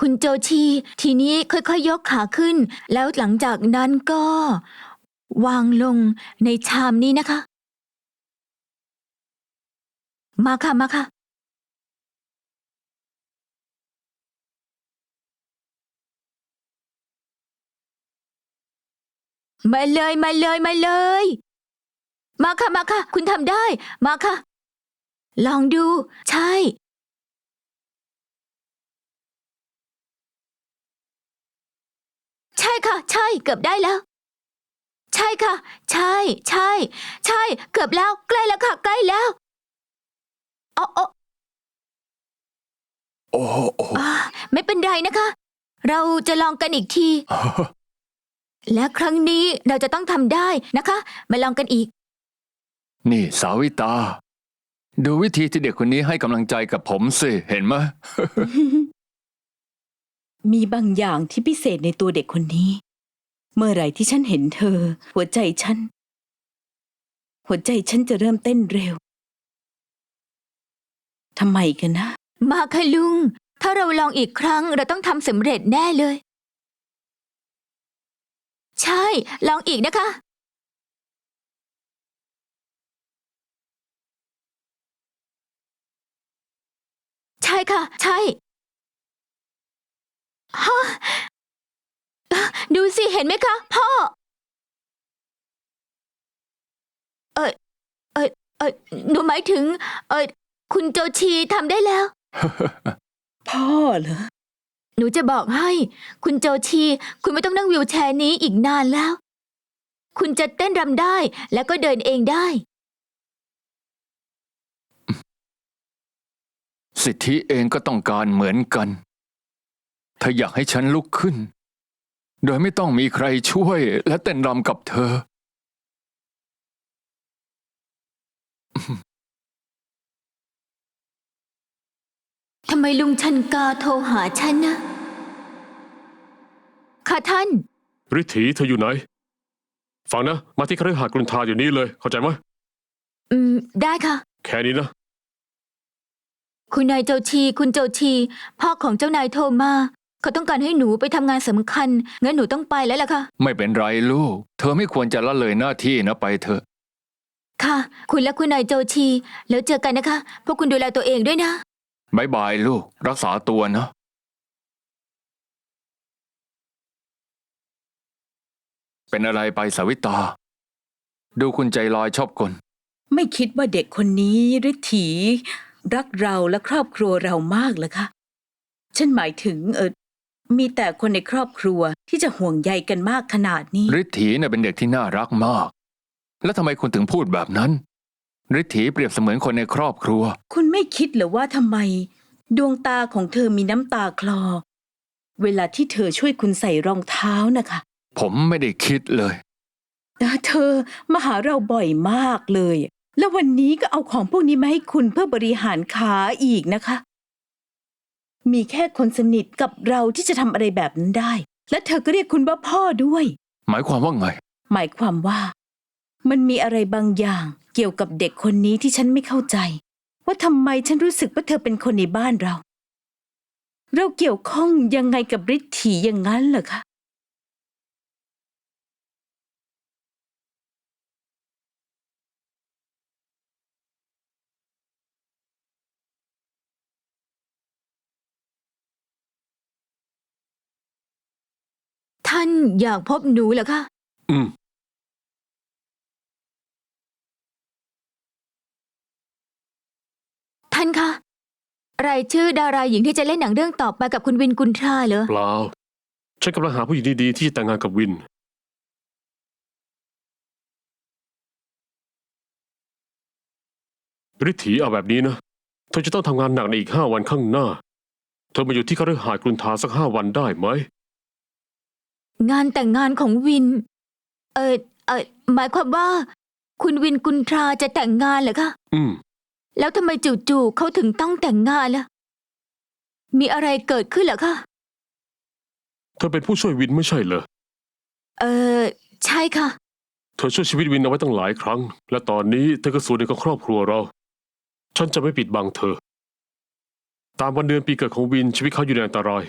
คุณโจชี ทีนี้ค่อยๆยกขาขึ้น แล้วหลังจากนั้นก็ วางลงในชามนี้นะคะ มาค่ะมาค่ะ มาเลยมาเลยมาเลย มาค่ะมาค่ะ คุณทำได้ มาค่ะ ลองดู ใช่ ช่ค่ะ ใช่ เกือบได้แล้ว ใช่ค่ะ ใช่ ใช่ ใช่ เกือบแล้ว ใกล้แล้วค่ะ ใกล้แล้วอ๋ออ๋อโอ้โหโอ้โหอ่าไม่เป็นไรนะคะ เราจะลองกันอีกที และครั้งนี้เราจะต้องทำได้นะคะ มาลองกันอีก นี่สาวิตา ดูวิธีที่เด็กคนนี้ให้กำลังใจกับผมสิ เห็นไหม มีบางอย่างที่พิเศษในตัวเด็กคนนี้ เมื่อไหร่ที่ฉันเห็นเธอ หัวใจฉัน หัวใจฉันจะเริ่มเต้นเร็วทำไมกันนะ มาค่ะลุง ถ้าเราลองอีกครั้งเราต้องทำสำเร็จแน่เลย ใช่ ลองอีกนะคะ ใช่ค่ะ ใช่ ฮะอะดูสิเห็นไหมคะ พ่อ เออเออเออหนูหมายถึง เออคุณโจชีทำได้แล้ว พ่อเหรอ หนูจะบอกให้ คุณโจชี คุณไม่ต้องนั่งวิวแชร์นี้อีกนานแล้ว คุณจะเต้นรำได้แล้วก็เดินเองได้ สิทธิเองก็ต้องการเหมือนกัน ถ้าอยากให้ฉันลุกขึ้น โดยไม่ต้องมีใครช่วยและเต้นรำกับเธอ ทำไมลุงชันกาโทรหาฉันนะ ค่ะท่าน ฤทธีเธออยู่ไหน ฟังนะ มาที่คฤหาสน์กรุณทาอยู่นี้เลย เข้าใจไหมอืม ได้ค่ะ แค่นี้นะ คุณนายโจชี คุณโจชี พ่อของเจ้านายโทรมา เขาต้องการให้หนูไปทำงานสำคัญ งั้นหนูต้องไปแล้วล่ะค่ะ ไม่เป็นไรลูก เธอไม่ควรจะละเลยหน้าที่นะไปเถอะ ค่ะ คุณและคุณนายโจชี แล้วเจอกันนะคะ พวกคุณดูแลตัวเองด้วยนะ บายบายลูก รักษาตัวนะ เป็นอะไรไปสาวิตา ดูคุณใจลอยชอบกลไม่คิดว่าเด็กคนนี้ฤทธีรักเราและครอบครัวเรามากเหรอคะฉันหมายถึงเออ มีแต่คนในครอบครัวที่จะห่วงใยกันมากขนาดนี้ฤทธีเนี่ยเป็นเด็กที่น่ารักมาก แล้วทำไมคุณถึงพูดแบบนั้นฤทธีเปรียบเสมือนคนในครอบครัว คุณไม่คิดเหรือว่าทำไม ดวงตาของเธอมีน้ำตาคลอ เวลาที่เธอช่วยคุณใส่รองเท้านะคะผมไม่ได้คิดเลย แต่เธอมาหาเราบ่อยมากเลย แล้ววันนี้ก็เอาของพวกนี้มาให้คุณเพื่อบริหารขาอีกนะคะ มีแค่คนสนิทกับเราที่จะทำอะไรแบบนั้นได้ และเธอก็เรียกคุณว่าพ่อด้วย หมายความว่าไง หมายความว่า มันมีอะไรบางอย่างเกี่ยวกับเด็กคนนี้ที่ฉันไม่เข้าใจ ว่าทำไมฉันรู้สึกว่าเธอเป็นคนในบ้านเรา เราเกี่ยวข้องยังไงกับฤทธีอย่างนั้นเหรอคะ ท่านอยากพบหนูเหรอคะอืม ท่านคะรายชื่อดาราหญิงที่จะเล่นหนังเรื่องต่อไปกับคุณวินกุนทราเหรอเปล่า ฉันกำลังหาผู้หญิงดีๆ ที่จะแต่งงานกับวิน ฤทธีเอาแบบนี้นะ เธอจะต้องทำงานหนักในอีกห้าวันข้างหน้า เธอมาอยู่ที่คฤหาสน์กรุณทาสักห้าวันได้ไหม งานแต่งงานของวิน เออเออหมายความว่า คุณวินกุนทราจะแต่งงานเหรอคะ อืม แล้วทำไมจู่ๆเขาถึงต้องแต่งงานล่ะ มีอะไรเกิดขึ้นเหรอคะ เธอเป็นผู้ช่วยวินไม่ใช่เหรอ เออ ใช่ค่ะ เธอช่วยชีวิตวินเอาไว้ตั้งหลายครั้ง และตอนนี้เธอก็ส่วนหนึ่งของครอบครัวเรา ฉันจะไม่ปิดบังเธอ ตามวันเดือนปีเกิดของวินชีวิตเขาอยู่ในอันตราย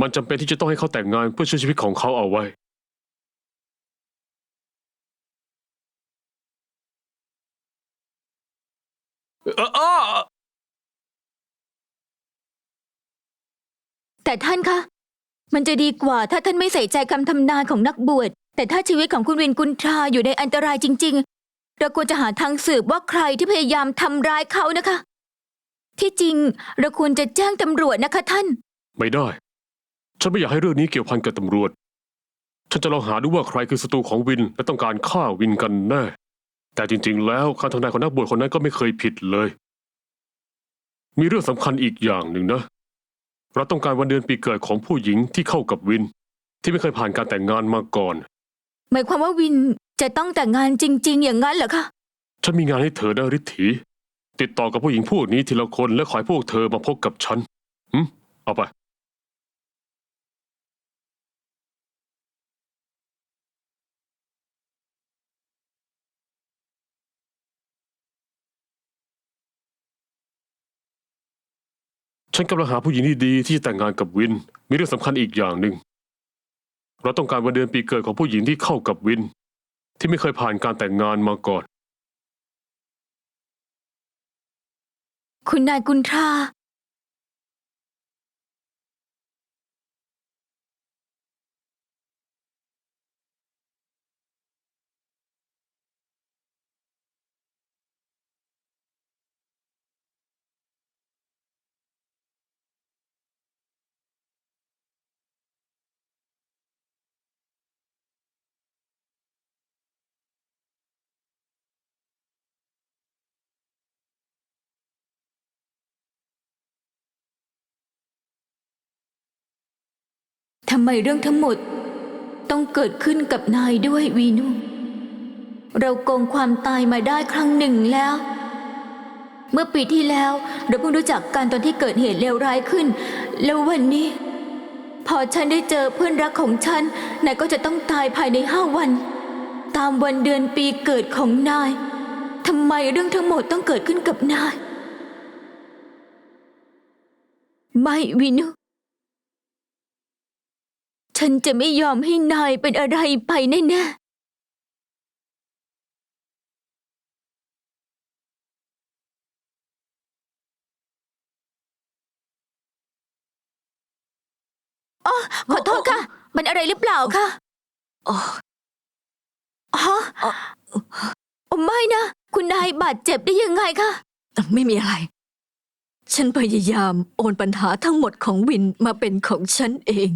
มันจำเป็นที่จะต้องให้เขาแต่งงานเพื่อช่วยชีวิตของเขาเอาไว้ เอ่ออ้าแต่ท่านคะ มันจะดีกว่าถ้าท่านไม่ใส่ใจคำทำนายของนักบวช แต่ถ้าชีวิตของคุณวินกุนทราอยู่ในอันตรายจริง ๆ เราควรจะหาทางสืบว่าใครที่พยายามทำร้ายเขานะคะ ที่จริงเราควรจะแจ้งตำรวจนะคะท่าน ไม่ได้ ฉันไม่อยากให้เรื่องนี้เกี่ยวพันกับตำรวจ ฉันจะลองหาดูว่าใครคือศัตรูของวินและต้องการฆ่าวินกันแน่ แต่จริง ๆ แล้วคำทำนายของนักบวชคนนั้นก็ไม่เคยผิดเลย มีเรื่องสำคัญอีกอย่างหนึ่งนะ เราต้องการวันเดือนปีเกิดของผู้หญิงที่เข้ากับวิน ที่ไม่เคยผ่านการแต่งงานมาก่อน หมายความว่าวินจะต้องแต่งงานจริง ๆ อย่างนั้นเหรอคะ ฉันมีงานให้เธอนะฤทธีติดต่อกับผู้หญิงพวกนี้ทีละคนและขอให้พวกเธอมาพบกับฉันหืมเอาไป ฉันกำลังหาผู้หญิงที่ดีที่จะแต่งงานกับวิน มีเรื่องสำคัญอีกอย่างหนึ่ง เราต้องการวันเดือนปีเกิดของผู้หญิงที่เข้ากับวิน ที่ไม่เคยผ่านการแต่งงานมาก่อน คุณนายกุนทรา ทำไมเรื่องทั้งหมด ต้องเกิดขึ้นกับนายด้วยวีนุ เราโกงความตายมาได้ครั้งหนึ่งแล้ว เมื่อปีที่แล้วเราเพิ่งรู้จักกันตอนที่เกิดเหตุเลวร้ายขึ้น แล้ววันนี้ พอฉันได้เจอเพื่อนรักของฉันนายก็จะต้องตายภายในห้าวัน ตามวันเดือนปีเกิดของนายทำไมเรื่องทั้งหมดต้องเกิดขึ้นกับนาย ไม่วินุ ฉันจะไม่ยอมให้นายเป็นอะไรไปแน่ๆอ๋อขอโทษค่ะ มันอะไรหรือเปล่าคะอ๋อฮะอ๋อไม่นะ คุณนายบาดเจ็บได้ยังไงคะ ไม่มีอะไร ฉันพยายามโอนปัญหาทั้งหมดของวินมาเป็นของฉันเอง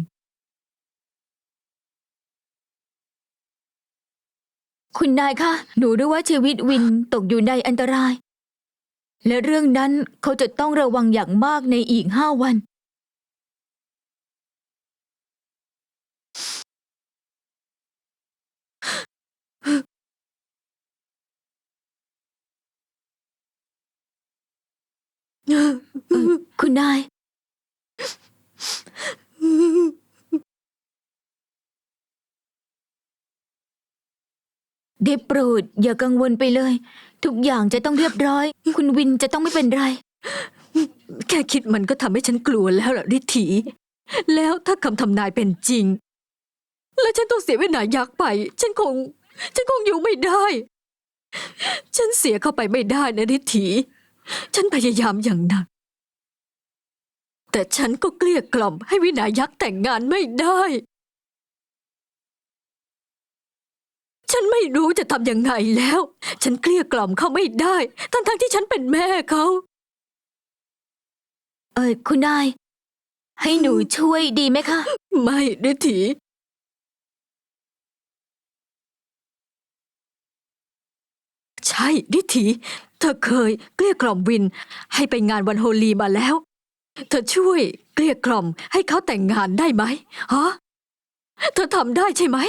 คุณนายคะ หนูรู้ว่าชีวิตวินตกอยู่ในอันตราย และเรื่องนั้นเขาจะต้องระวังอย่างมากในอีกห้าวัน คุณนาย ได้โปรดอย่ากังวลไปเลย ทุกอย่างจะต้องเรียบร้อย คุณวินจะต้องไม่เป็นไร แค่คิดมันก็ทำให้ฉันกลัวแล้วล่ะฤทธีแล้วถ้าคำทำนายเป็นจริง แล้วฉันต้องเสียวินายักษ์ไป ฉันคง ฉันคงอยู่ไม่ได้ ฉันเสียเข้าไปไม่ได้นะฤทธีฉันพยายามอย่างหนัก แต่ฉันก็เกลี้ยกล่อมให้วินายักษ์แต่งงานไม่ได้ ฉันไม่รู้จะทำยังไงแล้ว ฉันเกลี้ยกล่อมเขาไม่ได้ ทั้งๆที่ฉันเป็นแม่เขา เออคุณนาย ให้หนูช่วยดีไหมคะ ไม่ฤทธีใช่ฤทธีเธอเคยเกลี้ยกล่อมวิน ให้ไปงานวันโฮลีมาแล้ว เธอช่วยเกลี้ยกล่อมให้เขาแต่งงานได้ไหมฮะเธอทำได้ใช่ไหม